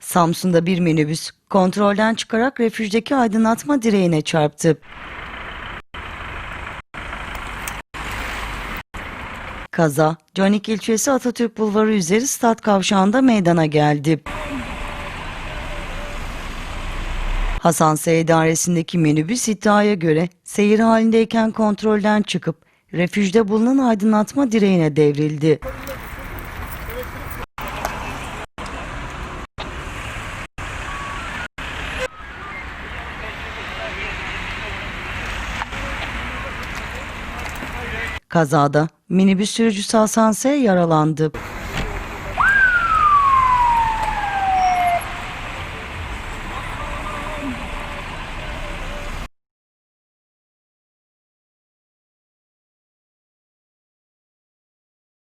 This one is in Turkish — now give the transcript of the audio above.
Samsun'da bir minibüs kontrolden çıkarak refüjdeki aydınlatma direğine çarptı. Kaza, Canik ilçesi Atatürk Bulvarı üzeri stat kavşağında meydana geldi. Hasan S. idaresindeki minibüs iddiaya göre seyir halindeyken kontrolden çıkıp refüjde bulunan aydınlatma direğine devrildi. Kazada minibüs sürücüsü Hasan S. yaralandı.